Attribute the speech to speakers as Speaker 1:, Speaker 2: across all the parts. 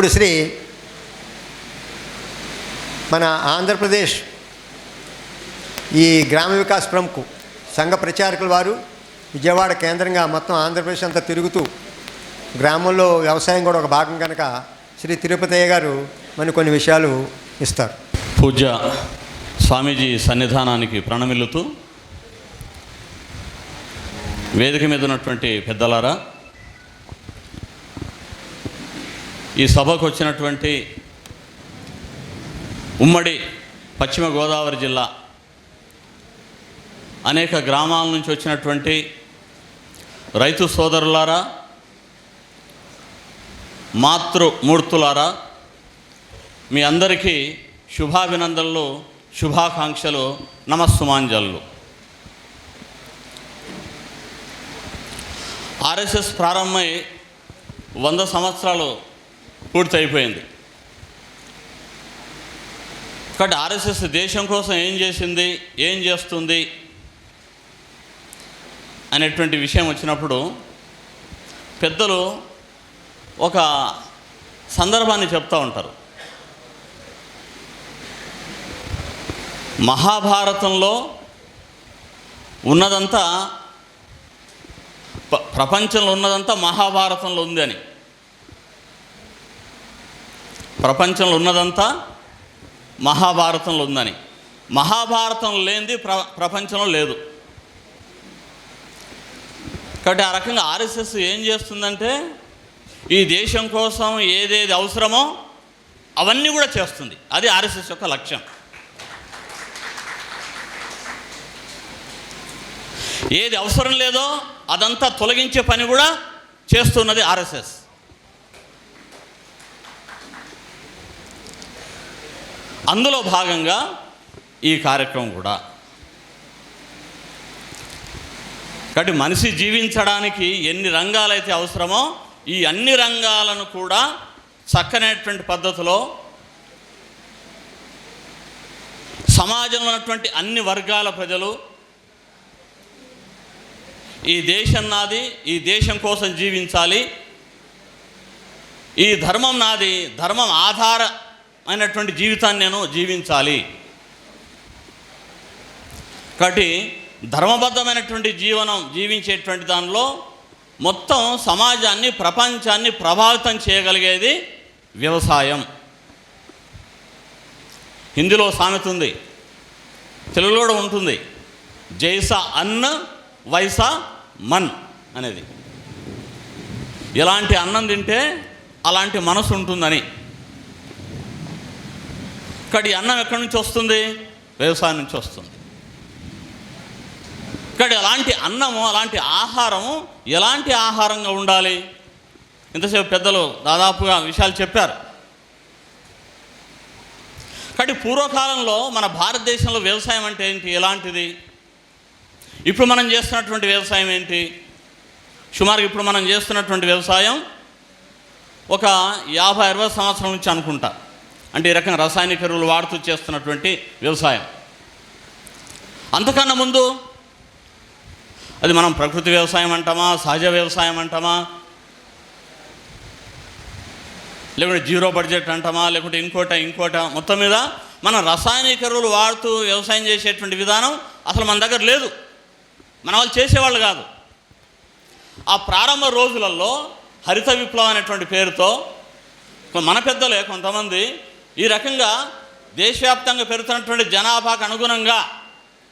Speaker 1: ఇప్పుడు శ్రీ మన ఆంధ్రప్రదేశ్ ఈ గ్రామ వికాస్ ప్రముఖ సంఘ ప్రచారకుల వారు విజయవాడ కేంద్రంగా మొత్తం ఆంధ్రప్రదేశ్ అంతా తిరుగుతూ గ్రామంలో వ్యవసాయం కూడా ఒక భాగం కనుక శ్రీ తిరుపతయ్య గారు మరి కొన్ని విషయాలు ఇస్తారు.
Speaker 2: పూజ స్వామీజీ సన్నిధానానికి ప్రణమిల్లుతూ వేదిక మీద ఉన్నటువంటి పెద్దలారా ఈ సభకు వచ్చినటువంటి ఉమ్మడి పశ్చిమ గోదావరి జిల్లా అనేక గ్రామాల నుంచి వచ్చినటువంటి రైతు సోదరులారా మాతృమూర్తులారా మీ అందరికీ శుభాభినందనలు శుభాకాంక్షలు నమస్సుమాంజలు. ఆర్ఎస్ఎస్ ప్రారంభమై వంద సంవత్సరాలు పూర్తయిపోయింది. కాబట్టి ఆర్ఎస్ఎస్ దేశం కోసం ఏం చేసింది ఏం చేస్తుంది అనేటువంటి విషయం వచ్చినప్పుడు పెద్దలు ఒక సందర్భాన్ని చెప్తూ ఉంటారు. మహాభారతంలో ఉన్నదంతా ప్రపంచంలో ఉన్నదంతా మహాభారతంలో ఉంది అని. ప్రపంచంలో ఉన్నదంతా మహాభారతంలో ఉందని మహాభారతం లేనిది ప్ర ప్రపంచంలో లేదు. కాబట్టి ఆ రకంగా ఆర్ఎస్ఎస్ ఏం చేస్తుందంటే ఈ దేశం కోసం ఏదేది అవసరమో అవన్నీ కూడా చేస్తుంది. అది ఆర్ఎస్ఎస్ యొక్క లక్ష్యం. ఏది అవసరం లేదో అదంతా తొలగించే పని కూడా చేస్తున్నది ఆర్ఎస్ఎస్. అందులో భాగంగా ఈ కార్యక్రమం కూడా. కాబట్టి మనిషి జీవించడానికి ఎన్ని రంగాలైతే అవసరమో ఈ అన్ని రంగాలను కూడా చక్కనైనటువంటి పద్ధతిలో సమాజంలో ఉన్నటువంటి అన్ని వర్గాల ప్రజలు ఈ దేశం నాది ఈ దేశం కోసం జీవించాలి. ఈ ధర్మం నాది ధర్మం ఆధార అయినటువంటి జీవితాన్ని నేను జీవించాలి. కాబట్టి ధర్మబద్ధమైనటువంటి జీవనం జీవించేటువంటి దానిలో మొత్తం సమాజాన్ని ప్రపంచాన్ని ప్రభావితం చేయగలిగేది వ్యవసాయం. హిందీలో సామెత ఉంది. తెలుగులో కూడా ఉంటుంది. జైసా అన్న వైసా మన్ అనేది. ఎలాంటి అన్నం తింటే అలాంటి మనసు ఉంటుందని. ఇక్కడి అన్నం ఎక్కడి నుంచి వస్తుంది? వ్యవసాయం నుంచి వస్తుంది. ఇక్కడ అలాంటి అన్నము అలాంటి ఆహారము ఎలాంటి ఆహారంగా ఉండాలి? ఇంతసేపు పెద్దలు దాదాపుగా విషయాలు చెప్పారు. కాబట్టి పూర్వకాలంలో మన భారతదేశంలో వ్యవసాయం అంటే ఏంటి? ఎలాంటిది? ఇప్పుడు మనం చేస్తున్నటువంటి వ్యవసాయం ఏంటి? సుమారు ఇప్పుడు మనం చేస్తున్నటువంటి వ్యవసాయం ఒక యాభై అరవై సంవత్సరం నుంచి అనుకుంటా. అంటే ఈ రకంగా రసాయనిక ఎరువులు వాడుతూ చేస్తున్నటువంటి వ్యవసాయం. అంతకన్నా ముందు అది మనం ప్రకృతి వ్యవసాయం అంటామా సహజ వ్యవసాయం అంటామా లేకుంటే జీరో బడ్జెట్ అంటామా లేకుంటే ఇంకోట ఇంకోట మొత్తం మీద మనం రసాయనిక ఎరువులు వాడుతూ వ్యవసాయం చేసేటువంటి విధానం అసలు మన దగ్గర లేదు. మన వాళ్ళు చేసేవాళ్ళు కాదు. ఆ ప్రారంభ రోజులలో హరిత విప్లవం అనేటువంటి పేరుతో మన పెద్దలే కొంతమంది ఈ రకంగా దేశవ్యాప్తంగా పెరుగుతున్నటువంటి జనాభాకు అనుగుణంగా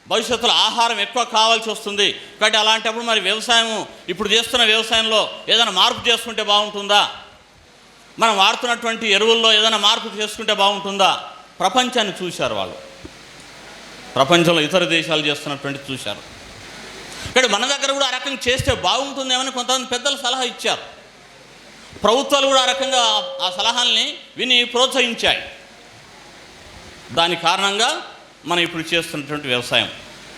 Speaker 2: భవిష్యత్తులో ఆహారం ఎక్కువ కావాల్సి వస్తుంది. కాబట్టి అలాంటప్పుడు మరి వ్యవసాయం ఇప్పుడు చేస్తున్న వ్యవసాయంలో ఏదైనా మార్పు చేసుకుంటే బాగుంటుందా? మనం వాడుతున్నటువంటి ఎరువుల్లో ఏదైనా మార్పు చేసుకుంటే బాగుంటుందా? ప్రపంచాన్ని చూశారు వాళ్ళు. ప్రపంచంలో ఇతర దేశాలు చేస్తున్నటువంటి చూశారు. ఇక్కడ మన దగ్గర కూడా ఆ రకంగా చేస్తే బాగుంటుందేమని కొంతమంది పెద్దలు సలహా ఇచ్చారు. ప్రభుత్వాలు కూడా ఆ రకంగా ఆ సలహాల్ని విని ప్రోత్సహించాయి. దాని కారణంగా మనం ఇప్పుడు చేస్తున్నటువంటి వ్యవసాయం.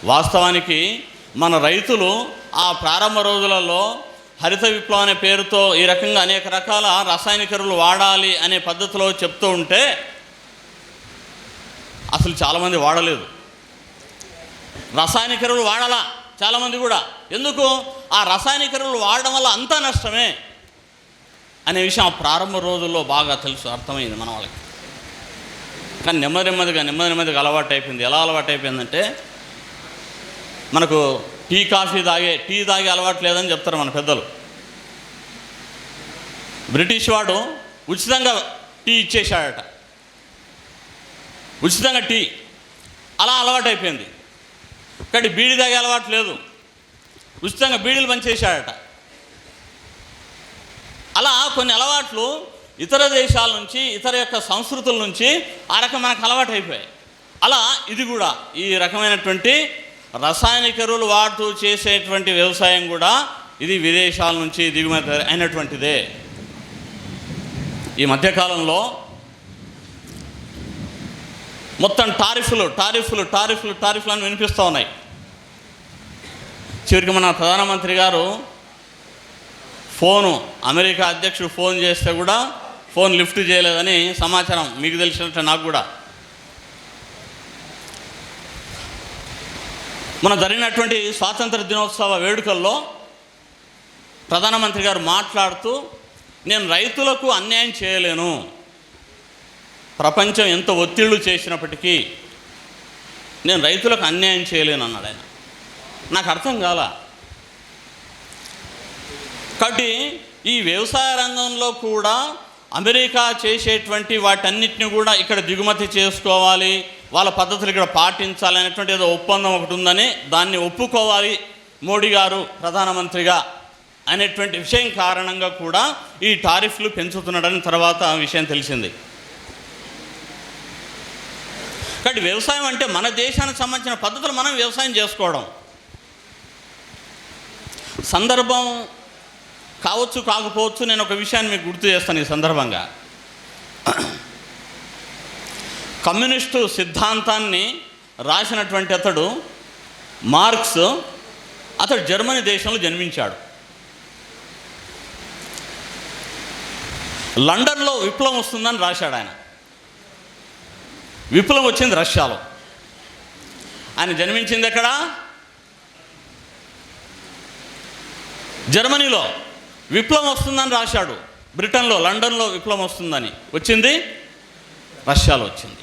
Speaker 2: వాస్తవానికి మన రైతులు ఆ ప్రారంభ రోజులలో హరిత విప్లవం అనే పేరుతో ఈ రకంగా అనేక రకాల రసాయనిక ఎరువులు వాడాలి అనే పద్ధతిలో చెప్తూ ఉంటే అసలు చాలామంది వాడలేదు. రసాయనిక ఎరువులు వాడాలా? చాలామంది కూడా. ఎందుకు? ఆ రసాయనిక ఎరువులు వాడడం వల్ల అంతా నష్టమే అనే విషయం ఆ ప్రారంభ రోజుల్లో బాగా తెలుసు అర్థమైంది మన వాళ్ళకి. కానీ నెమ్మది నెమ్మదిగా నెమ్మది నెమ్మదిగా అలవాటు అయిపోయింది. ఎలా అలవాటు అయిపోయిందంటే మనకు టీ కాఫీ తాగే టీ తాగే అలవాటు లేదని చెప్తారు మన పెద్దలు. బ్రిటిష్ వాడు ఉచితంగా టీ ఇచ్చేశాడట. ఉచితంగా టీ. అలా అలవాటు అయిపోయింది. కానీ బీడి తాగే అలవాటు లేదు. ఉచితంగా బీడీలు పనిచేశాడట. అలా కొన్ని అలవాట్లు ఇతర దేశాల నుంచి ఇతర యొక్క సంస్కృతుల నుంచి ఆ రకం మనకు అలవాటు అయిపోయాయి అలా ఇది కూడా ఈ రకమైనటువంటి రసాయనిక ఎరువులు వాడుతూ చేసేటువంటి వ్యవసాయం కూడా ఇది విదేశాల నుంచి దిగుమతి అయినటువంటిదే. ఈ మధ్యకాలంలో మొత్తం టారిఫ్లు టారిఫ్లు టారిఫ్లు టారిఫ్లు అని వినిపిస్తూ ఉన్నాయి. చివరికి మన ప్రధానమంత్రి గారు ఫోను అమెరికా అధ్యక్షుడు ఫోన్ చేస్తే కూడా ఫోన్ లిఫ్ట్ చేయలేదని సమాచారం మీకు తెలిసినట్టు నాకు కూడా. మన జరిగినటువంటి స్వాతంత్ర దినోత్సవ వేడుకల్లో ప్రధానమంత్రి గారు మాట్లాడుతూ నేను రైతులకు అన్యాయం చేయలేను. ప్రపంచం ఎంత ఒత్తిళ్ళు చేసినప్పటికీ నేను రైతులకు అన్యాయం చేయలేను అన్నాడు ఆయన. నాకు అర్థం కాల? కాబట్టి ఈ వ్యవసాయ రంగంలో కూడా అమెరికా చేసేటువంటి వాటన్నిటిని కూడా ఇక్కడ దిగుమతి చేసుకోవాలి వాళ్ళ పద్ధతులు ఇక్కడ పాటించాలి అనేటువంటి ఏదో ఒప్పందం ఒకటి ఉందని దాన్ని ఒప్పుకోవాలి మోడీ గారు ప్రధానమంత్రిగా అనేటువంటి విషయం కారణంగా కూడా ఈ టారిఫ్లు పెంచుతున్నాడని తర్వాత ఆ విషయం తెలిసింది. కాబట్టి వ్యవసాయం అంటే మన దేశానికి సంబంధించిన పద్ధతులు మనం వ్యవసాయం చేసుకోవడం. సందర్భం కావచ్చు కాకపోవచ్చు నేను ఒక విషయాన్ని మీకు గుర్తు చేస్తాను ఈ సందర్భంగా. కమ్యూనిస్టు సిద్ధాంతాన్ని రాసినటువంటి అతడు మార్క్స్ అతడు జర్మనీ దేశంలో జన్మించాడు. లండన్లో విప్లవం వస్తుందని రాశాడు ఆయన. విప్లవం వచ్చింది రష్యాలో. ఆయన జన్మించింది ఎక్కడ? జర్మనీలో. విప్లవం వస్తుందని రాశాడు. బ్రిటన్లో లండన్లో విప్లవం వస్తుందని. వచ్చింది? రష్యాలో వచ్చింది.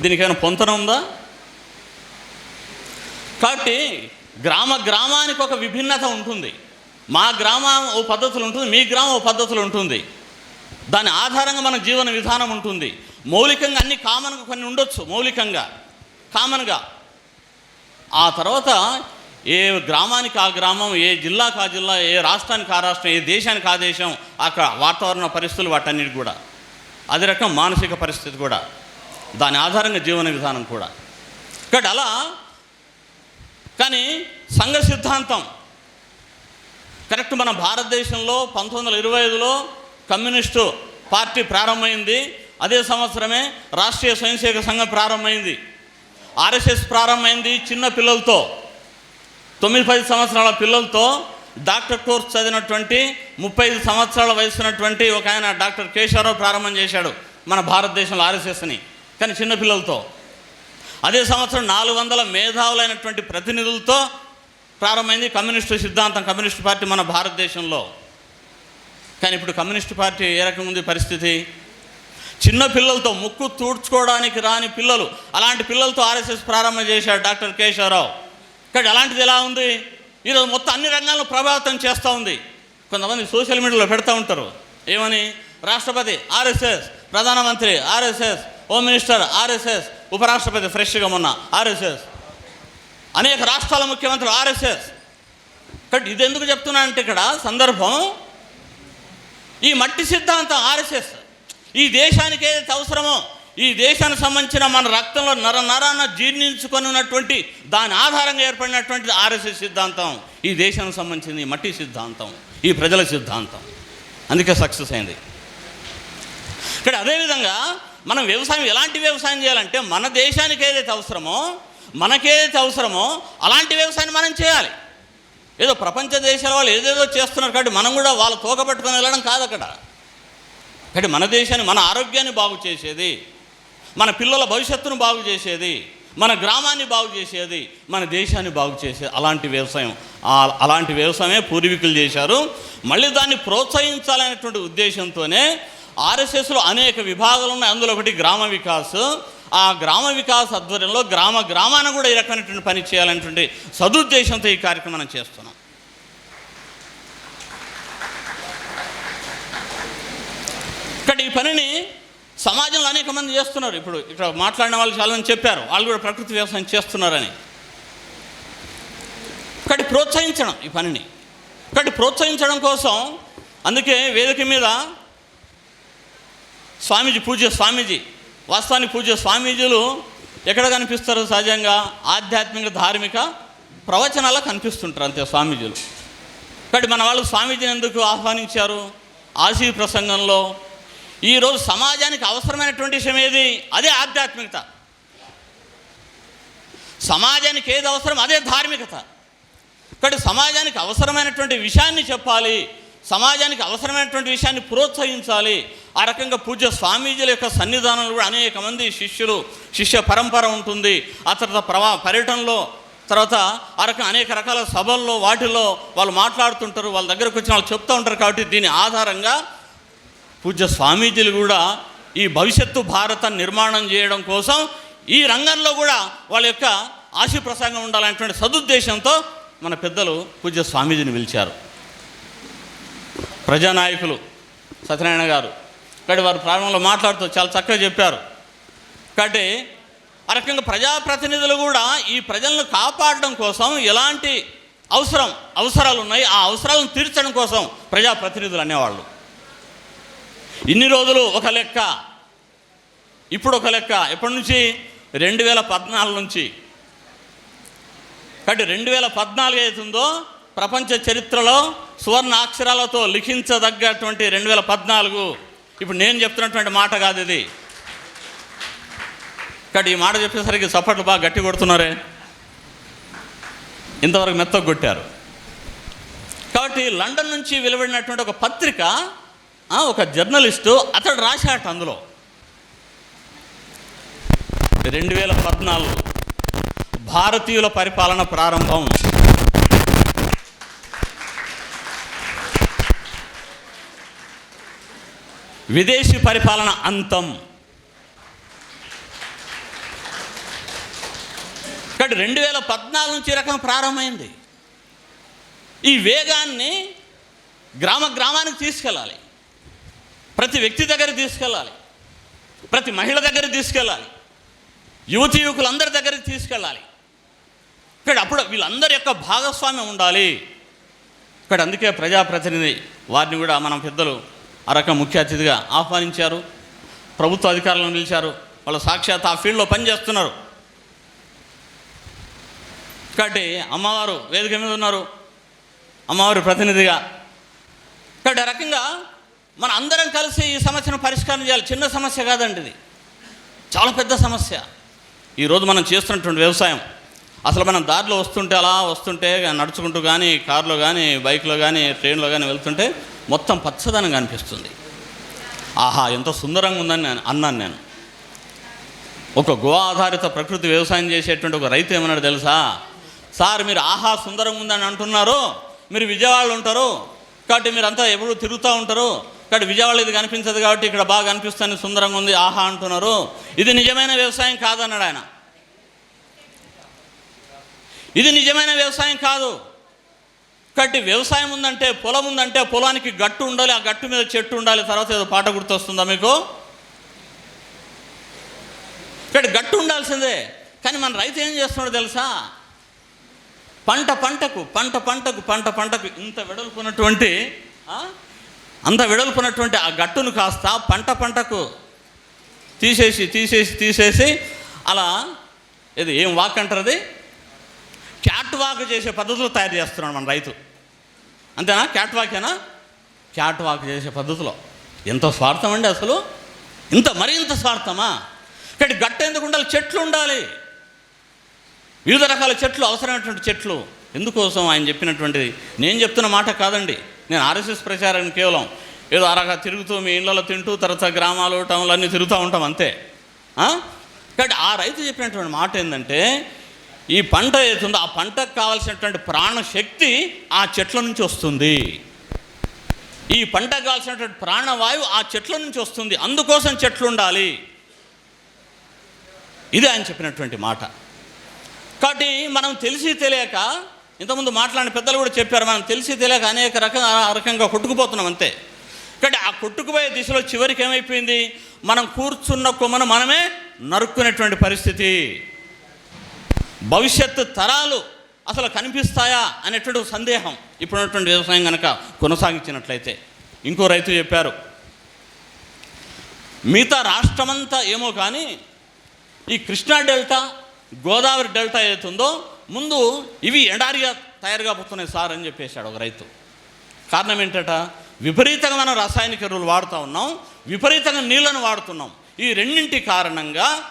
Speaker 2: దీనికైనా పొంతన ఉందా? కాబట్టి గ్రామ గ్రామానికి ఒక విభిన్నత ఉంటుంది. మా గ్రామం ఓ పద్ధతులు ఉంటుంది మీ గ్రామం ఓ పద్ధతులు ఉంటుంది. దాని ఆధారంగా మన జీవన విధానం ఉంటుంది. మౌలికంగా అన్ని కామన్గా కొన్ని ఉండొచ్చు మౌలికంగా కామన్గా. ఆ తర్వాత ఏ గ్రామానికి ఆ గ్రామం ఏ జిల్లాకు ఆ జిల్లా ఏ రాష్ట్రానికి ఆ రాష్ట్రం ఏ దేశానికి ఆ దేశం అక్కడ వాతావరణ పరిస్థితులు వాటన్నిటి కూడా. అదే రకం మానసిక పరిస్థితి కూడా. దాని ఆధారంగా జీవన విధానం కూడా. కాబట్టి అలా కానీ సంఘ సిద్ధాంతం. కరెక్ట్ మన భారతదేశంలో పంతొమ్మిది వందల ఇరవై ఐదులో కమ్యూనిస్టు పార్టీ ప్రారంభమైంది. అదే సంవత్సరమే రాష్ట్రీయ స్వయంసేవక సంఘం ప్రారంభమైంది. ఆర్ఎస్ఎస్ ప్రారంభమైంది చిన్న పిల్లలతో. తొమ్మిది పది సంవత్సరాల పిల్లలతో డాక్టర్ కోర్స్ చదివినటువంటి ముప్పై ఐదు సంవత్సరాల వయసు ఉన్నటువంటి ఒక ఆయన డాక్టర్ కేశవరావు ప్రారంభం చేశాడు మన భారతదేశంలో ఆర్ఎస్ఎస్ని కానీ చిన్న పిల్లలతో. అదే సంవత్సరం నాలుగు వందల మేధావులైనటువంటి ప్రతినిధులతో ప్రారంభమైంది కమ్యూనిస్టు సిద్ధాంతం కమ్యూనిస్టు పార్టీ మన భారతదేశంలో. కానీ ఇప్పుడు కమ్యూనిస్టు పార్టీ ఏ రకంగా ఉంది పరిస్థితి? చిన్న పిల్లలతో ముక్కు తూడ్చుకోవడానికి రాని పిల్లలు అలాంటి పిల్లలతో ఆర్ఎస్ఎస్ ప్రారంభం చేశాడు డాక్టర్ కేశవరావు. కానీ అలాంటిది ఎలా ఉంది? ఈరోజు మొత్తం అన్ని రంగాలను ప్రభావితం చేస్తూ ఉంది. కొంతమంది సోషల్ మీడియాలో పెడతా ఉంటారు. ఏమని? రాష్ట్రపతి ఆర్ఎస్ఎస్ ప్రధానమంత్రి ఆర్ఎస్ఎస్ హోమ్ మినిస్టర్ ఆర్ఎస్ఎస్ ఉపరాష్ట్రపతి ఫ్రెష్గా మొన్న ఆర్ఎస్ఎస్. అనేక రాష్ట్రాల ముఖ్యమంత్రులు ఆర్ఎస్ఎస్. కాబట్టి ఇది ఎందుకు చెప్తున్నానంటే ఇక్కడ సందర్భం ఈ మట్టి సిద్ధాంతం ఆర్ఎస్ఎస్. ఈ దేశానికి ఏదైతే అవసరమో ఈ దేశానికి సంబంధించిన మన రక్తంలో నర నరాన జీర్ణించుకొని ఉన్నటువంటి దాని ఆధారంగా ఏర్పడినటువంటి ఆర్ఎస్ఎస్ సిద్ధాంతం ఈ దేశానికి సంబంధించింది ఈ మట్టి సిద్ధాంతం ఈ ప్రజల సిద్ధాంతం. అందుకే సక్సెస్ అయింది. ఇక్కడ అదేవిధంగా మనం వ్యవసాయం ఎలాంటి వ్యవసాయం చేయాలంటే మన దేశానికి ఏదైతే అవసరమో మనకేదైతే అవసరమో అలాంటి వ్యవసాయం మనం చేయాలి. ఏదో ప్రపంచ దేశాల వాళ్ళు ఏదేదో చేస్తున్నారు కాబట్టి మనం కూడా వాళ్ళు తోకపెట్టుకొని వెళ్ళడం కాదు అక్కడ. కాబట్టి మన దేశాన్ని మన ఆరోగ్యాన్ని బాగు చేసేది మన పిల్లల భవిష్యత్తును బాగు చేసేది మన గ్రామాన్ని బాగు చేసేది మన దేశాన్ని బాగు చేసేది అలాంటి వ్యవసాయం. అలాంటి వ్యవసాయమే పూర్వీకులు చేశారు. మళ్ళీ దాన్ని ప్రోత్సహించాలనేటువంటి ఉద్దేశంతోనే ఆర్ఎస్ఎస్లో అనేక విభాగాలు ఉన్నాయి. అందులో ఒకటి గ్రామ వికాస్. ఆ గ్రామ వికాస్ ఆధ్వర్యంలో గ్రామ గ్రామాన కూడా ఈ రకమైనటువంటి పని చేయాలనేటువంటి సదుద్దేశంతో ఈ కార్యక్రమం చేస్తున్నాం. ఇక్కడ ఈ పనిని సమాజంలో అనేక మంది చేస్తున్నారు. ఇప్పుడు ఇక్కడ మాట్లాడిన వాళ్ళు చాలామంది చెప్పారు. వాళ్ళు కూడా ప్రకృతి వ్యవసాయం చేస్తున్నారని. ఇక్కడ ప్రోత్సహించడం ఈ పనిని. ఇక్కడ ప్రోత్సహించడం కోసం అందుకే వేదిక మీద స్వామీజీ పూజ స్వామీజీ వాస్తవానికి పూజ స్వామీజీలు ఎక్కడ కనిపిస్తారు సహజంగా ఆధ్యాత్మిక ధార్మిక ప్రవచనాల కనిపిస్తుంటారు అంతే స్వామీజీలు. కాబట్టి మన వాళ్ళు స్వామీజీని ఎందుకు ఆహ్వానించారు? ఆశీ ప్రసంగంలో ఈరోజు సమాజానికి అవసరమైనటువంటి విషయం ఏది? అదే ఆధ్యాత్మికత. సమాజానికి ఏది అవసరం? అదే ధార్మికత. కాబట్టి సమాజానికి అవసరమైనటువంటి విషయాన్ని చెప్పాలి. సమాజానికి అవసరమైనటువంటి విషయాన్ని ప్రోత్సహించాలి. ఆ రకంగా పూజ్య స్వామీజీల యొక్క సన్నిధానంలో కూడా అనేక మంది శిష్యులు శిష్య పరంపర ఉంటుంది. ఆ తర్వాత ప్రవా పర్యటనలో తర్వాత ఆ రకం అనేక రకాల సభల్లో వాటిల్లో వాళ్ళు మాట్లాడుతుంటారు. వాళ్ళ దగ్గరకు వచ్చిన వాళ్ళు చెప్తూ ఉంటారు కాబట్టి దీని ఆధారంగా పూజ్య స్వామీజీలు కూడా ఈ భవిష్యత్తు భారత నిర్మాణం చేయడం కోసం ఈ రంగంలో కూడా వాళ్ళ యొక్క ఆశీ ప్రసంగం ఉండాలనేటువంటి సదుద్దేశంతో మన పెద్దలు పూజ్య స్వామీజీని పిలిచారు. ప్రజానాయకులు సత్యనారాయణ గారు. కాబట్టి వారు ప్రారంభంలో మాట్లాడుతూ చాలా చక్కగా చెప్పారు. కాబట్టి ఆ రకంగా ప్రజాప్రతినిధులు కూడా ఈ ప్రజలను కాపాడడం కోసం ఎలాంటి అవసరం అవసరాలు ఉన్నాయి ఆ అవసరాలను తీర్చడం కోసం ప్రజాప్రతినిధులు అనేవాళ్ళు. ఇన్ని రోజులు ఒక లెక్క. ఇప్పుడు ఒక లెక్క. ఎప్పటి నుంచి? రెండు వేల పద్నాలుగు నుంచి. కాబట్టి రెండు వేల పద్నాలుగు అవుతుందో ప్రపంచ చరిత్రలో సువర్ణ అక్షరాలతో లిఖించదగ్గటువంటి రెండు వేల పద్నాలుగు. ఇప్పుడు నేను చెప్తున్నటువంటి మాట కాదు ఇది. కాబట్టి ఈ మాట చెప్పేసరికి చప్పట్లు బాగా గట్టి కొడుతున్నారే. ఇంతవరకు మెత్తగొట్టారు. కాబట్టి లండన్ నుంచి వెలువడినటువంటి ఒక పత్రిక ఒక జర్నలిస్టు అతడు రాశాట అందులో. రెండు వేల పద్నాలుగు భారతీయుల పరిపాలన ప్రారంభం. విదేశీ పరిపాలన అంతం. కాబట్టి రెండు వేల పద్నాలుగు నుంచి రకం ప్రారంభమైంది. ఈ వేగాన్ని గ్రామ గ్రామానికి తీసుకెళ్ళాలి. ప్రతి వ్యక్తి దగ్గర తీసుకెళ్ళాలి. ప్రతి మహిళ దగ్గర తీసుకెళ్ళాలి. యువతి యువకులందరి దగ్గరికి తీసుకెళ్ళాలి. ఇక్కడ అప్పుడు వీళ్ళందరి యొక్క భాగస్వామ్యం ఉండాలి. ఇక్కడ అందుకే ప్రజాప్రతినిధి వారిని కూడా మనం పెద్దలు ఆ రకం ముఖ్య అతిథిగా ఆహ్వానించారు. ప్రభుత్వ అధికారులను నిలిచారు వాళ్ళు సాక్షాత్ ఆ ఫీల్డ్లో పనిచేస్తున్నారు. కాబట్టి అమ్మవారు వేదిక మీద ఉన్నారు. అమ్మవారి ప్రతినిధిగా. కాబట్టి ఆ రకంగా మన అందరం కలిసి ఈ సమస్యను పరిష్కారం చేయాలి. చిన్న సమస్య కాదండి ఇది. చాలా పెద్ద సమస్య. ఈరోజు మనం చేస్తున్నటువంటి వ్యవసాయం. అసలు మనం దారిలో వస్తుంటే అలా వస్తుంటే నడుచుకుంటూ కానీ కారులో కానీ బైక్లో కానీ ట్రైన్లో కానీ వెళ్తుంటే మొత్తం పచ్చదనం కనిపిస్తుంది. ఆహా ఎంత సుందరంగా ఉందని నేను అన్నాను నేను. ఒక గో ఆధారిత ప్రకృతి వ్యవసాయం చేసేటువంటి ఒక రైతు ఏమన్నాడు తెలుసా? సార్ మీరు ఆహా సుందరంగా ఉందని అంటున్నారు. మీరు విజయవాడలో ఉంటారు. కాబట్టి మీరు అంతా ఎప్పుడు తిరుగుతూ ఉంటారు. ఇక్కడ విజయవాడ ఇది కనిపించదు కాబట్టి ఇక్కడ బాగా కనిపిస్తుంది సుందరంగా ఉంది ఆహా అంటున్నారు. ఇది నిజమైన వ్యవసాయం కాదన్నాడు ఆయన. ఇది నిజమైన వ్యవసాయం కాదు. కాబట్టి వ్యవసాయం ఉందంటే పొలం ఉందంటే పొలానికి గట్టు ఉండాలి ఆ గట్టు మీద చెట్టు ఉండాలి తర్వాత ఏదో పాట గుర్తొస్తుందా మీకు? ఇక్కడ గట్టు ఉండాల్సిందే. కానీ మన రైతు ఏం చేస్తున్నాడో తెలుసా? పంట పంటకు పంట పంటకు పంట పంటకు ఇంత వెడల్పున్నటువంటి అంత వెడల్పునటువంటి ఆ గట్టును కాస్త పంట పంటకు తీసేసి తీసేసి తీసేసి అలా ఇది ఏం వాక్ అంటారు అది? క్యాట్ వాక్ చేసే పద్ధతులు తయారు చేస్తున్నాడు మన రైతు. అంతేనా? క్యాట్ వాకేనా? క్యాట్ వాక్ చేసే పద్ధతిలో. ఎంత స్వార్థం అండి అసలు? ఇంత మరి ఇంత స్వార్థమా? ఇక్కడ గట్ట ఎందుకు ఉండాలి? చెట్లు ఉండాలి. వివిధ రకాల చెట్లు అవసరమైనటువంటి చెట్లు. ఎందుకోసం ఆయన చెప్పినటువంటిది? నేను చెప్తున్న మాట కాదండి. నేను ఆర్ఎస్ఎస్ ప్రచారాన్ని కేవలం ఏదో అరగా తిరుగుతూ మీ ఇళ్ళలో తింటూ తర్వాత గ్రామాలు టౌన్లు అన్నీ తిరుగుతూ ఉంటాం అంతే. కాబట్టి ఆ రైతు చెప్పినటువంటి మాట ఏంటంటే ఈ పంట ఏతుందో ఆ పంటకు కావాల్సినటువంటి ప్రాణశక్తి ఆ చెట్ల నుంచి వస్తుంది. ఈ పంటకు కావాల్సినటువంటి ప్రాణవాయువు ఆ చెట్ల నుంచి వస్తుంది. అందుకోసం చెట్లు ఉండాలి. ఇది ఆయన చెప్పినటువంటి మాట. కాబట్టి మనం తెలిసి తెలియక ఇంతకుముందు మాట్లాడిన పెద్దలు కూడా చెప్పారు మనం తెలిసి తెలియక అనేక రక ఆ రకంగా కొట్టుకుపోతున్నాం అంతే. కాబట్టి ఆ కొట్టుకుపోయే దిశలో చివరికి ఏమైపోయింది? మనం కూర్చున్న కొమ్మను మనమే నరుక్కునేటువంటి పరిస్థితి. భవిష్యత్తు తరాలు అసలు కనిపిస్తాయా అనేటువంటి సందేహం ఇప్పుడున్నటువంటి వ్యవసాయం కనుక కొనసాగించినట్లయితే. ఇంకో రైతు చెప్పారు మిగతా రాష్ట్రమంతా ఏమో కానీ ఈ కృష్ణా డెల్టా గోదావరి డెల్టా ఏదైతుందో ముందు ఇవి ఎడారిగా తయారు కాబోతున్నాయి సార్ అని చెప్పేశాడు ఒక రైతు. కారణం ఏంటట? విపరీతంగా మనం రాసాయనిక ఎరువులు వాడుతూ ఉన్నాం విపరీతంగా నీళ్ళను వాడుతున్నాం. ఈ రెండింటి కారణంగా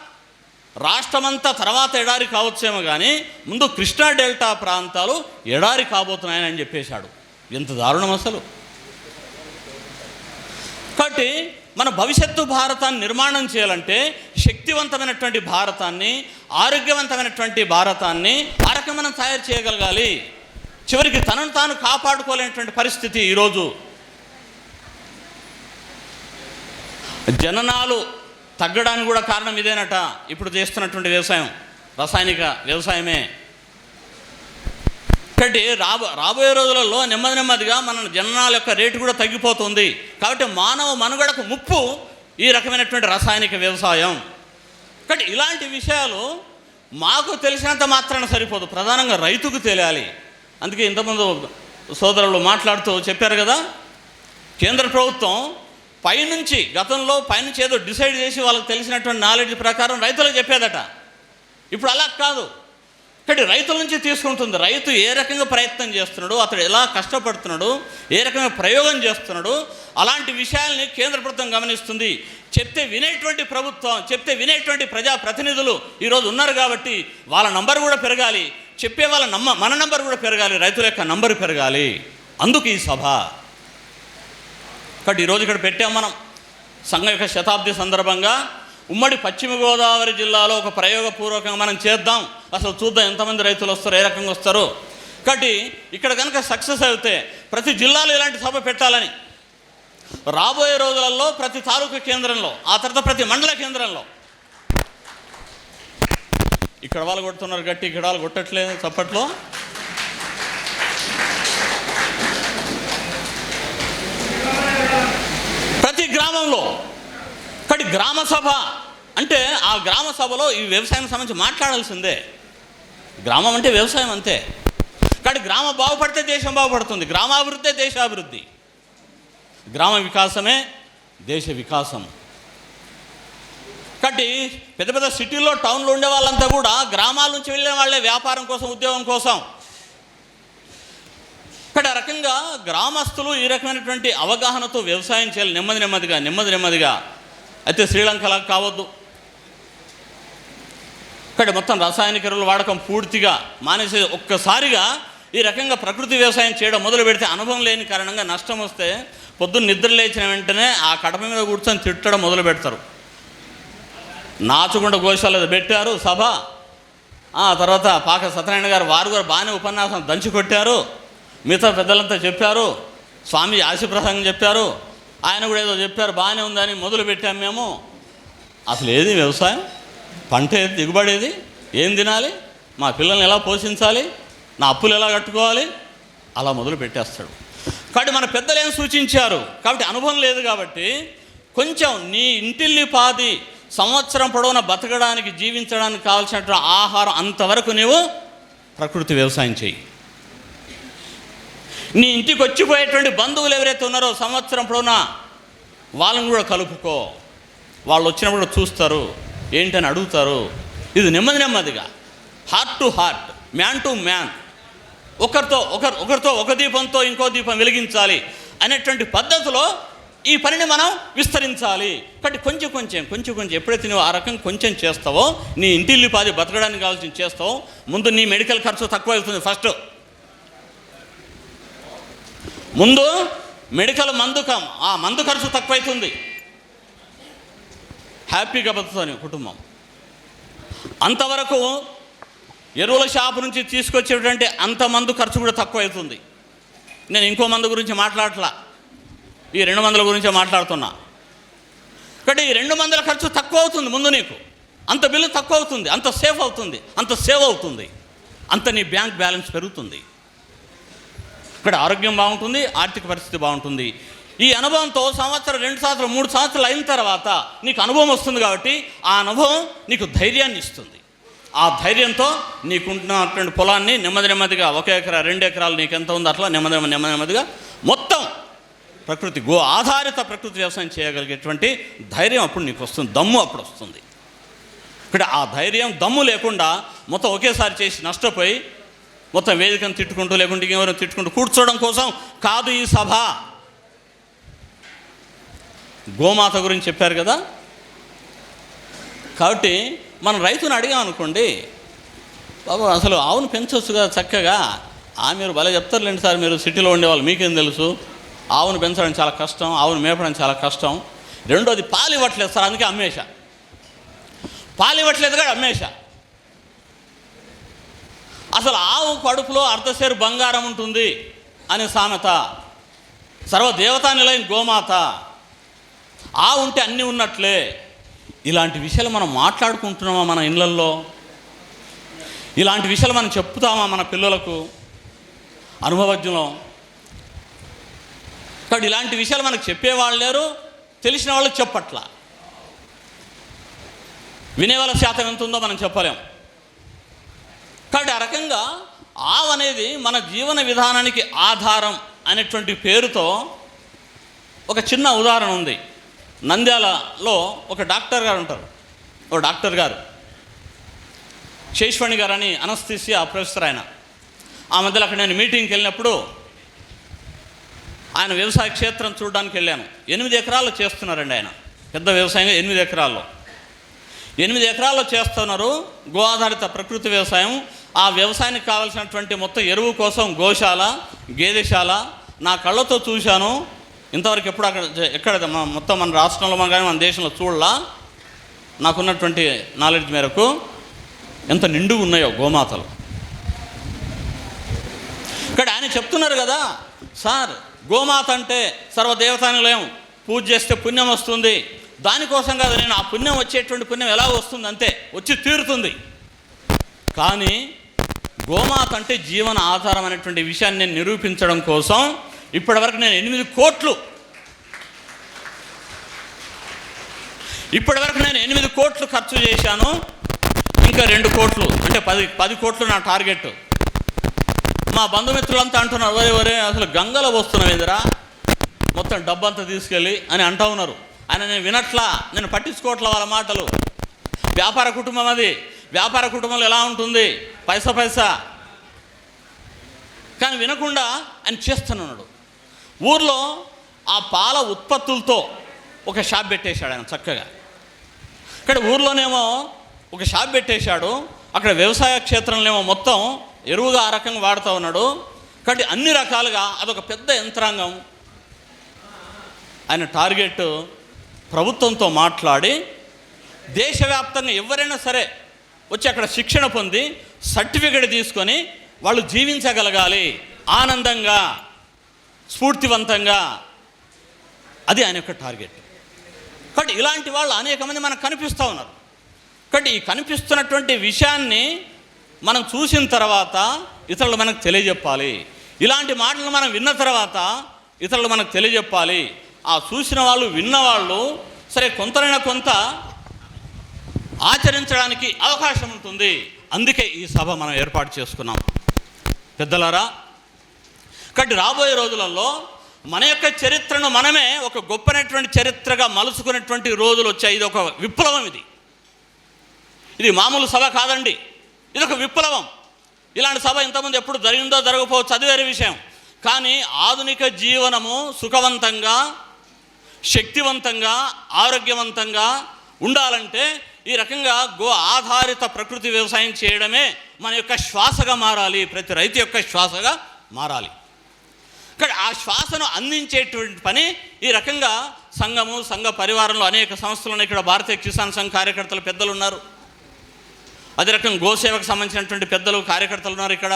Speaker 2: రాష్ట్రమంతా తర్వాత ఎడారి కావచ్చేమో కానీ ముందు కృష్ణా డెల్టా ప్రాంతాలు ఎడారి కాబోతున్నాయని చెప్పేశాడు. ఎంత దారుణం అసలు. కాబట్టి మన భవిష్యత్తు భారతాన్ని నిర్మాణం చేయాలంటే శక్తివంతమైనటువంటి భారతాన్ని ఆరోగ్యవంతమైనటువంటి భారతాన్ని ఆ మనం తయారు చేయగలగాలి. చివరికి తనను తాను కాపాడుకోలేనటువంటి పరిస్థితి ఈరోజు. జననాలు తగ్గడానికి కూడా కారణం ఇదేనట. ఇప్పుడు చేస్తున్నటువంటి వ్యవసాయం రసాయనిక వ్యవసాయమే. కాబట్టి రాబో రాబోయే రోజులలో నెమ్మది నెమ్మదిగా మన జననాల యొక్క రేటు కూడా తగ్గిపోతుంది. కాబట్టి మానవ మనుగడకు ముప్పు ఈ రకమైనటువంటి రసాయనిక వ్యవసాయం. కాబట్టి ఇలాంటి విషయాలు మాకు తెలిసినంత మాత్రాన సరిపోదు. ప్రధానంగా రైతుకు తెలియాలి. అందుకే ఇంతకుముందు సోదరులు మాట్లాడుతూ చెప్పారు కదా కేంద్ర ప్రభుత్వం పైనుంచి గతంలో పైనుంచి ఏదో డిసైడ్ చేసి వాళ్ళకి తెలిసినటువంటి నాలెడ్జ్ ప్రకారం రైతులకు చెప్పేదట. ఇప్పుడు అలా కాదు. ఇక్కడ రైతుల నుంచి తీసుకుంటుంది. రైతు ఏ రకంగా ప్రయత్నం చేస్తున్నాడు అతడు ఎలా కష్టపడుతున్నాడు ఏ రకంగా ప్రయోగం చేస్తున్నాడు అలాంటి విషయాల్ని కేంద్ర ప్రభుత్వం గమనిస్తుంది. చెప్తే వినేటువంటి ప్రభుత్వం చెప్తే వినేటువంటి ప్రజా ప్రతినిధులు ఈరోజు ఉన్నారు కాబట్టి వాళ్ళ నంబర్ కూడా పెరగాలి. చెప్పే వాళ్ళ నమ్మ మన నంబర్ కూడా పెరగాలి. రైతుల యొక్క నంబర్ పెరగాలి. అందుకు ఈ సభ. కాబట్టి ఈరోజు ఇక్కడ పెట్టాం మనం. సంఘం యొక్క శతాబ్ది సందర్భంగా ఉమ్మడి పశ్చిమ గోదావరి జిల్లాలో ఒక ప్రయోగపూర్వకంగా మనం చేద్దాం. అసలు చూద్దాం ఎంతమంది రైతులు వస్తారు ఏ రకంగా వస్తారు. కాబట్టి ఇక్కడ కనుక సక్సెస్ అయితే ప్రతి జిల్లాలో ఇలాంటి సభ పెట్టాలని. రాబోయే రోజులలో ప్రతి తాలూకు కేంద్రంలో ఆ తర్వాత ప్రతి మండల కేంద్రంలో. ఇక్కడ వాళ్ళు కొడుతున్నారు గట్టి ఇక్కడ వాళ్ళు కొట్టట్లేదు చప్పట్లో. ప్రతి గ్రామంలో కాబట్టి గ్రామ సభ అంటే ఆ గ్రామ సభలో ఈ వ్యవసాయం సంబంధించి మాట్లాడాల్సిందే. గ్రామం అంటే వ్యవసాయం అంతే. కానీ గ్రామం బాగుపడితే దేశం బాగుపడుతుంది. గ్రామాభివృద్ధి దేశాభివృద్ధి. గ్రామ వికాసమే దేశ వికాసం. కాబట్టి పెద్ద పెద్ద సిటీల్లో టౌన్లో ఉండే వాళ్ళంతా కూడా గ్రామాల నుంచి వెళ్ళే వాళ్ళే వ్యాపారం కోసం ఉద్యోగం కోసం. ఇక్కడ ఆ రకంగా గ్రామస్తులు ఈ రకమైనటువంటి అవగాహనతో వ్యవసాయం చేయాలి. నెమ్మది నెమ్మదిగా నెమ్మది నెమ్మదిగా. అయితే శ్రీలంకలా కావద్దు. ఇక్కడ మొత్తం రసాయనిక ఎరువుల వాడకం పూర్తిగా మానేసి ఒక్కసారిగా ఈ రకంగా ప్రకృతి వ్యవసాయం చేయడం మొదలు పెడితే అనుభవం లేని కారణంగా నష్టం వస్తే పొద్దున్న నిద్ర లేచిన వెంటనే ఆ కడప మీద కూర్చొని తిట్టడం మొదలు పెడతారు. నాచుకుంట గోశాల పెట్టారు సభ. ఆ తర్వాత పాక సత్యనారాయణ గారు వారు కూడా బాగానే ఉపన్యాసం దంచి కొట్టారు. మిగతా పెద్దలంతా చెప్పారు. స్వామి ఆశీప్రసంగం చెప్పారు. ఆయన కూడా ఏదో చెప్పారు బాగానే ఉందని మొదలు పెట్టాం మేము. అసలు ఏది వ్యవసాయం? పంట ఏది దిగుబడేది? ఏం తినాలి? మా పిల్లల్ని ఎలా పోషించాలి? నా అప్పులు ఎలా కట్టుకోవాలి? అలా మొదలు పెట్టేస్తాడు. కాబట్టి మన పెద్దలు ఏం సూచించారు? కాబట్టి అనుభవం లేదు కాబట్టి కొంచెం నీ ఇంటిల్లి పాది సంవత్సరం పొడవున బతకడానికి జీవించడానికి కావాల్సినటువంటి ఆహారం అంతవరకు నీవు ప్రకృతి వ్యవసాయం చేయి నీ ఇంటికి వచ్చిపోయేటువంటి బంధువులు ఎవరైతే ఉన్నారో సంవత్సరం పొడవునా వాళ్ళని కూడా కలుపుకో. వాళ్ళు వచ్చినప్పుడు చూస్తారు. ఏంటని అడుగుతారు? ఇది నెమ్మది నెమ్మదిగా. Heart to heart man to man ఒకరితో ఒకరు ఒకరితో ఒక దీపంతో ఇంకో దీపం వెలిగించాలి అనేటువంటి పద్ధతిలో ఈ పనిని మనం విస్తరించాలి. కాబట్టి కొంచెం కొంచెం కొంచెం కొంచెం ఎప్పుడైతే నువ్వు ఆ రకం కొంచెం చేస్తావో నీ ఇంటిల్లి పాది బతకడానికి కావాల్సిన చేస్తావో ముందు నీ మెడికల్ ఖర్చు తక్కువ అవుతుంది ఫస్ట్ ముందు మెడికల్ మందు కం ఆ మందు ఖర్చు తక్కువైతుంది హ్యాపీగా బతుకుతాను కుటుంబం. అంతవరకు ఎరువుల షాపు నుంచి తీసుకొచ్చేటువంటి అంత మందు ఖర్చు కూడా తక్కువ అవుతుంది. నేను ఇంకో మందు గురించి మాట్లాడట్లా. ఈ రెండు మందుల గురించే మాట్లాడుతున్నా. కాబట్టి ఈ రెండు మందుల ఖర్చు తక్కువ అవుతుంది ముందు నీకు. అంత బిల్లు తక్కువ అవుతుంది అంత సేఫ్ అవుతుంది అంత సేవ్ అవుతుంది. అంత నీ బ్యాంక్ బ్యాలెన్స్ పెరుగుతుంది. ఇక్కడ ఆరోగ్యం బాగుంటుంది ఆర్థిక పరిస్థితి బాగుంటుంది. ఈ అనుభవంతో సంవత్సరం రెండు సంవత్సరం మూడు సంవత్సరాలు అయిన తర్వాత నీకు అనుభవం వస్తుంది కాబట్టి ఆ అనుభవం నీకు ధైర్యాన్ని ఇస్తుంది. ఆ ధైర్యంతో నీకుంటున్నటువంటి పొలాన్ని నెమ్మది నెమ్మదిగా ఒక ఎకరా రెండు ఎకరాలు నీకు ఎంత ఉందో అట్లా నెమ్మది నెమ్మది నెమ్మదిగా మొత్తం ప్రకృతి గో ఆధారిత ప్రకృతి వ్యవసాయం చేయగలిగేటువంటి ధైర్యం అప్పుడు నీకు వస్తుంది దమ్ము అప్పుడు వస్తుంది. ఇక్కడ ఆ ధైర్యం దమ్ము లేకుండా మొత్తం ఒకేసారి చేసి నష్టపోయి మొత్తం వేదికను తిట్టుకుంటూ లేకుంటే ఎవరైనా తిట్టుకుంటూ కూర్చోవడం కోసం కాదు ఈ సభ. గోమాత గురించి చెప్పారు కదా? కాబట్టి మనం రైతుని అడిగాం అనుకోండి బాబు అసలు ఆవును పెంచవచ్చు కదా చక్కగా? ఆ మీరు భలే చెప్తారులేండి సార్ మీరు సిటీలో ఉండేవాళ్ళు మీకేం తెలుసు? ఆవును పెంచడం చాలా కష్టం ఆవును మేపడం చాలా కష్టం. రెండోది పాలు ఇవ్వట్లేదు సార్ అందుకే అమ్మేశా. పాలు ఇవ్వట్లేదు కూడా అమ్మేశా. అసలు ఆవు కడుపులో అర్ధసేరు బంగారం ఉంటుంది అనే సామెత. సర్వదేవతా నిలయం గోమాత. ఆవు ఉంటే అన్నీ ఉన్నట్లే. ఇలాంటి విషయాలు మనం మాట్లాడుకుంటున్నామా మన ఇళ్ళల్లో? ఇలాంటి విషయాలు మనం చెప్తామా మన పిల్లలకు? అనుభవజ్ఞులం? కాబట్టి ఇలాంటి విషయాలు మనకు చెప్పేవాళ్ళు లేరు తెలిసిన వాళ్ళు చెప్పట్లా. వినేవాళ్ళ శాతం ఎంత ఉందో మనం చెప్పలేం. కాబట్టి ఆ రకంగా ఆవ్ అనేది మన జీవన విధానానికి ఆధారం అనేటువంటి పేరుతో ఒక చిన్న ఉదాహరణ ఉంది. నంద్యాలలో ఒక డాక్టర్ గారు ఉంటారు. ఓ డాక్టర్ గారు. శేష్వాణి గారు అని అనస్థిసియా ప్రొఫెసర్ ఆయన. ఆ మధ్యలో అక్కడ నేను మీటింగ్కి వెళ్ళినప్పుడు ఆయన వ్యవసాయ క్షేత్రం చూడడానికి వెళ్ళాను. ఎనిమిది ఎకరాల్లో చేస్తున్నారండి ఆయన. పెద్ద వ్యవసాయంగా ఎనిమిది ఎకరాల్లో. ఎనిమిది ఎకరాల్లో చేస్తున్నారు. గో ఆధారిత ప్రకృతి వ్యవసాయం. ఆ వ్యవసాయానికి కావాల్సినటువంటి మొత్తం ఎరువు కోసం గోశాల గేదెశాల నా కళ్ళతో చూశాను. ఇంతవరకు ఎప్పుడు అక్కడ ఎక్కడ మొత్తం మన రాష్ట్రంలో మన కానీ మన దేశంలో చూడలా. నాకున్నటువంటి నాలెడ్జ్ మేరకు ఎంత నిండు ఉన్నాయో గోమాతలు. ఇక్కడ ఆయన చెప్తున్నారు కదా సార్ గోమాత అంటే సర్వదేవతానిలయం. పూజ చేస్తే పుణ్యం వస్తుంది. దానికోసం కాదు నేను ఆ పుణ్యం వచ్చేటువంటి పుణ్యం ఎలా వస్తుంది అంతే వచ్చి తీరుతుంది. కానీ గోమాత అంటే జీవన ఆధారం అనేటువంటి విషయాన్ని నేను నిరూపించడం కోసం ఇప్పటివరకు నేను ఎనిమిది కోట్లు. ఇప్పటివరకు నేను ఎనిమిది కోట్లు ఖర్చు చేశాను. ఇంకా రెండు కోట్లు అంటే పది పది కోట్లు నా టార్గెట్. మా బంధుమిత్రులంతా అంటున్నారు ఒరే ఒరే అసలు గంగలో వస్తున్నావు ఎదురా మొత్తం డబ్బంతా తీసుకెళ్ళి అని అంటా ఉన్నారు. ఆయన నేను వినట్లా నేను పట్టించుకోవట్లా వాళ్ళ మాటలు. వ్యాపార కుటుంబం అది. వ్యాపార కుటుంబంలో ఎలా ఉంటుంది? పైసా పైసా. కానీ వినకుండా ఆయన చేస్తున్నాడు ఊర్లో ఆ పాల ఉత్పత్తులతో ఒక షాప్ పెట్టేశాడు ఆయన చక్కగా. ఇక్కడ ఊర్లోనేమో ఒక షాప్ పెట్టేశాడు అక్కడ వ్యవసాయ క్షేత్రంలో మొత్తం ఎరువుగా ఆ రకంగా వాడుతూ ఉన్నాడు. కాబట్టి అన్ని రకాలుగా అదొక పెద్ద యంత్రాంగం. ఆయన టార్గెట్ ప్రభుత్వంతో మాట్లాడి దేశవ్యాప్తంగా ఎవరైనా సరే వచ్చి అక్కడ శిక్షణ పొంది సర్టిఫికెట్ తీసుకొని వాళ్ళు జీవించగలగాలి ఆనందంగా. స్ఫూర్తివంతంగా. అది ఆయన యొక్క టార్గెట్. కాబట్టి ఇలాంటి వాళ్ళు అనేక మంది మనకు కనిపిస్తూ ఉన్నారు. కాబట్టి ఈ కనిపిస్తున్నటువంటి విషయాన్ని మనం చూసిన తర్వాత ఇతరులు మనకు తెలియజెప్పాలి. ఇలాంటి మాటలు మనం విన్న తర్వాత ఇతరులు మనకు తెలియజెప్పాలి. ఆ చూసిన వాళ్ళు విన్నవాళ్ళు సరే కొంతనైనా కొంత ఆచరించడానికి అవకాశం ఉంటుంది. అందుకే ఈ సభ మనం ఏర్పాటు చేసుకున్నాం. పెద్దలారా కాబట్టి రాబోయే రోజులలో మన యొక్క చరిత్రను మనమే ఒక గొప్పనటువంటి చరిత్రగా మలుచుకునేటువంటి రోజులు వచ్చాయి. ఇది ఒక విప్లవం ఇది. ఇది మామూలు సభ కాదండి. ఇది ఒక విప్లవం. ఇలాంటి సభ ఇంతకుముందు ఎప్పుడు జరిగిందో జరగకపోవచ్చు అది విషయం. కానీ ఆధునిక జీవనము సుఖవంతంగా శక్తివంతంగా ఆరోగ్యవంతంగా ఉండాలంటే ఈ రకంగా గో ఆధారిత ప్రకృతి వ్యవసాయం చేయడమే మన యొక్క శ్వాసగా మారాలి. ప్రతి రైతు యొక్క శ్వాసగా మారాలి. ఇక్కడ ఆ శ్వాసను అందించేటువంటి పని ఈ రకంగా సంఘము సంఘ పరివారంలో అనేక సంస్థలు ఉన్నాయి. ఇక్కడ భారతీయ కిసాన్ సంఘ కార్యకర్తలు పెద్దలు ఉన్నారు. అదే రకంగా గోసేవకు సంబంధించినటువంటి పెద్దలు కార్యకర్తలు ఉన్నారు ఇక్కడ.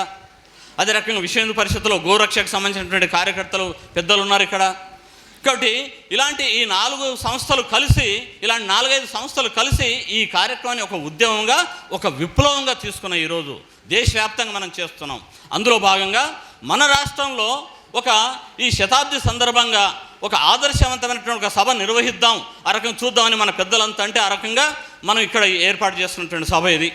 Speaker 2: అదే రకంగా విశ్వ హిందూ పరిషత్తులో గోరక్షకు సంబంధించినటువంటి కార్యకర్తలు పెద్దలు ఉన్నారు ఇక్కడ. కాబట్టి ఇలాంటి ఈ నాలుగు సంస్థలు కలిసి ఇలాంటి నాలుగైదు సంస్థలు కలిసి ఈ కార్యక్రమాన్ని ఒక ఉద్యమంగా ఒక విప్లవంగా తీసుకున్న ఈరోజు. దేశవ్యాప్తంగా మనం చేస్తున్నాం. అందులో భాగంగా మన రాష్ట్రంలో ఒక ఈ శతాబ్ది సందర్భంగా ఒక ఆదర్శవంతమైనటువంటి ఒక సభ నిర్వహిద్దాం. ఆ రకం చూద్దామని మన పెద్దలంతా అంటే ఆ రకంగా మనం ఇక్కడ ఏర్పాటు చేస్తున్నటువంటి సభ ఇది.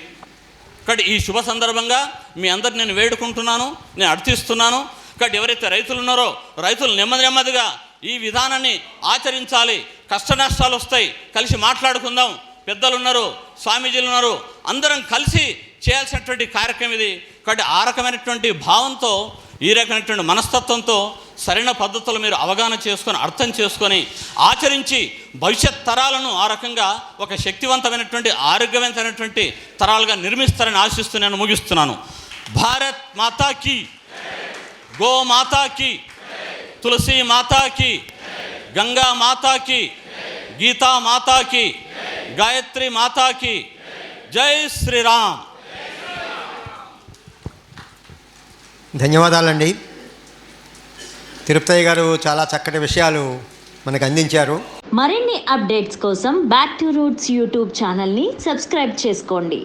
Speaker 2: కాబట్టి ఈ శుభ సందర్భంగా మీ అందరిని నేను వేడుకుంటున్నాను నేను అర్థిస్తున్నాను. కాబట్టి ఎవరైతే రైతులు ఉన్నారో రైతులు నెమ్మది నెమ్మదిగా ఈ విధానాన్ని ఆచరించాలి. కష్ట నష్టాలు వస్తాయి. కలిసి మాట్లాడుకుందాం. పెద్దలు ఉన్నారు స్వామీజీలు ఉన్నారు అందరం కలిసి చేయాల్సినటువంటి కార్యక్రమం ఇది. కాబట్టి ఆ రకమైనటువంటి భావంతో ఈ రకమైనటువంటి మనస్తత్వంతో సరైన పద్ధతులు మీరు అవగాహన చేసుకొని అర్థం చేసుకొని ఆచరించి భవిష్యత్ తరాలను ఆ రకంగా ఒక శక్తివంతమైనటువంటి ఆరోగ్యవంతమైనటువంటి తరాలుగా నిర్మిస్తారని ఆశిస్తూ నేను ముగిస్తున్నాను. భారత్ మాతాకి గో మాతాకి తులసి మాతాకి గంగా మాతాకి గీతా మాతాకి గాయత్రి మాతాకి జై శ్రీరామ్.
Speaker 1: ధన్యవాదాలండి. తిరుపతి గారు చాలా చక్కటి విషయాలు మనకు అందించారు.
Speaker 3: మరిన్ని అప్డేట్స్ కోసం బ్యాక్ టు రూట్స్ యూట్యూబ్ ఛానల్ని సబ్స్క్రైబ్ చేసుకోండి.